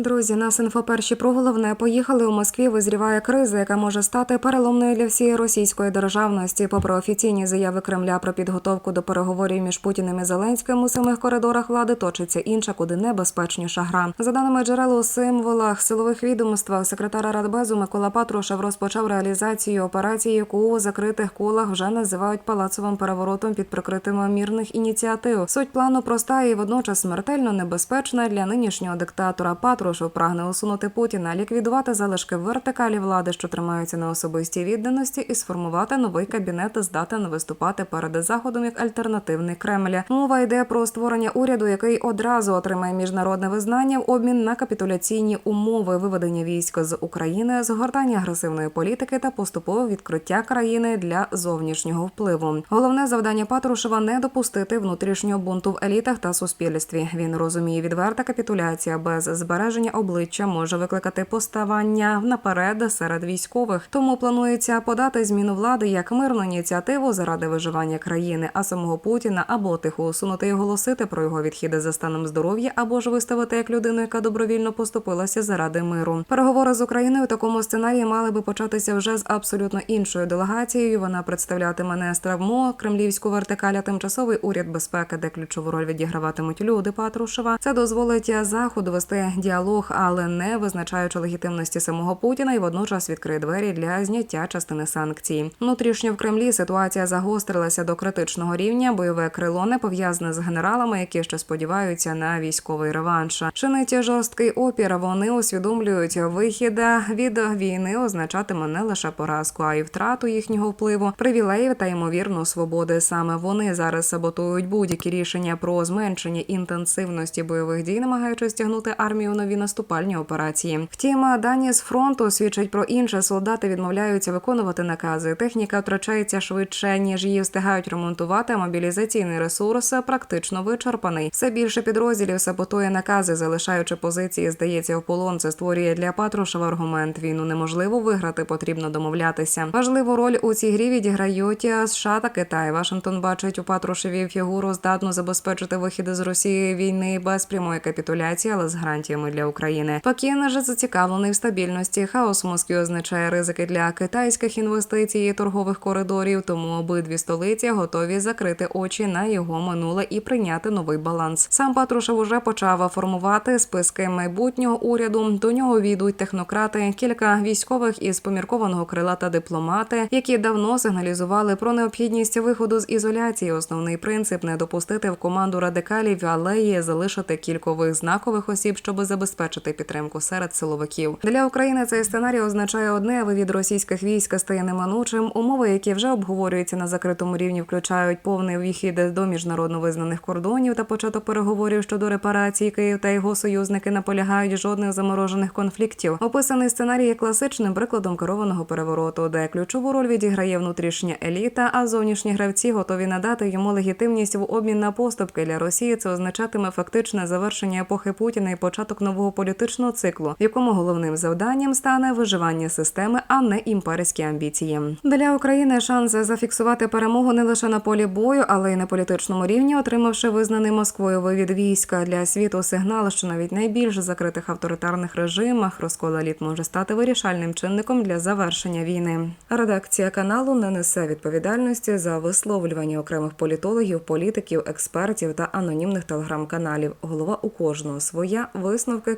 Друзі, нас інфоперші про головне поїхали у Москві. Визріває криза, яка може стати переломною для всієї російської державності. Попри офіційні заяви Кремля про підготовку до переговорів між Путіним і Зеленським у самих коридорах влади точиться інша, куди небезпечніша гра. За даними джерел у символах силових відомствах, секретар Радбезу Микола Патрушев розпочав реалізацію операції, яку у закритих колах вже називають палацовим переворотом під прикриттям мірних ініціатив. Суть плану проста і водночас смертельно небезпечна для нинішнього диктатора. Патрушев прагне усунути Путіна, ліквідувати залишки вертикалі влади, що тримаються на особистій відданості, і сформувати новий кабінет, здатен виступати перед заходом як альтернативний Кремля. Мова йде про створення уряду, який одразу отримає міжнародне визнання в обмін на капітуляційні умови виведення військ з України, згортання агресивної політики та поступове відкриття країни для зовнішнього впливу. Головне завдання Патрушева не допустити внутрішнього бунту в елітах та суспільстві. Він розуміє, відверта капітуляція без збереження обличчя може викликати поставання наперед серед військових. Тому планується подати зміну влади як мирну ініціативу заради виживання країни, а самого Путіна або тихо усунути і оголосити про його відхіди за станом здоров'я, або ж виставити як людину, яка добровільно поступилася заради миру. Переговори з Україною у такому сценарії мали би початися вже з абсолютно іншою делегацією. Вона представлятиме не стравмо кремлівську вертикаль, а тимчасовий уряд безпеки, де ключову роль відіграватимуть люди Патрушева. Це дозволить заходу вести діалог, але не визначаючи легітимності самого Путіна, і водночас відкриє двері для зняття частини санкцій. Внутрішньо в Кремлі ситуація загострилася до критичного рівня. Бойове крило не пов'язане з генералами, які ще сподіваються на військовий реванш. Чинить жорсткий опір. Вони усвідомлюють вихід від війни означатиме не лише поразку, а й втрату їхнього впливу, привілеїв та ймовірну свободи. Саме вони зараз саботують будь-які рішення про зменшення інтенсивності бойових дій, намагаючись стягнути армію нові наступальні операції. Втім, дані з фронту свідчать про інше. Солдати відмовляються виконувати накази. Техніка втрачається швидше ніж її встигають ремонтувати. Мобілізаційний ресурс практично вичерпаний. Все більше підрозділів саботує накази, залишаючи позиції, здається, в полон. Це створює для Патрушева аргумент. Війну неможливо виграти, потрібно домовлятися. Важливу роль у цій грі відіграють США та Китай. Вашингтон бачить у Патрушеві фігуру здатну забезпечити вихід з Росії війни без прямої капітуляції, але з гарантіями для України. Пекін же зацікавлений в стабільності. Хаос в Москві означає ризики для китайських інвестицій і торгових коридорів. Тому обидві столиці готові закрити очі на його минуле і прийняти новий баланс. Сам Патрушев уже почав формувати списки майбутнього уряду. До нього війдуть технократи, кілька військових із поміркованого крила та дипломати, які давно сигналізували про необхідність виходу з ізоляції. Основний принцип не допустити в команду радикалів, але й залишити кількових знакових осіб, щоб забезпечити підтримку серед силовиків. Для України цей сценарій означає одне: вивід російських військ стає неминучим. Умови, які вже обговорюються на закритому рівні, включають повний вихід до міжнародно визнаних кордонів та початок переговорів щодо репарації. Київ та його союзники наполягають жодних заморожених конфліктів. Описаний сценарій є класичним прикладом керованого перевороту, де ключову роль відіграє внутрішня еліта, а зовнішні гравці готові надати йому легітимність в обмін на поступки для Росії. Це означатиме фактичне завершення епохи Путіна і початок нового політичного циклу, в якому головним завданням стане виживання системи, а не імперські амбіції. Для України шанс зафіксувати перемогу не лише на полі бою, але й на політичному рівні, отримавши визнаний Москвою вивід війська для світу сигнал, що навіть найбільш закритих авторитарних режимах розкол еліт може стати вирішальним чинником для завершення війни. Редакція каналу не несе відповідальності за висловлювання окремих політологів, політиків, експертів та анонімних телеграм-каналів. Голова у кожного своя висновки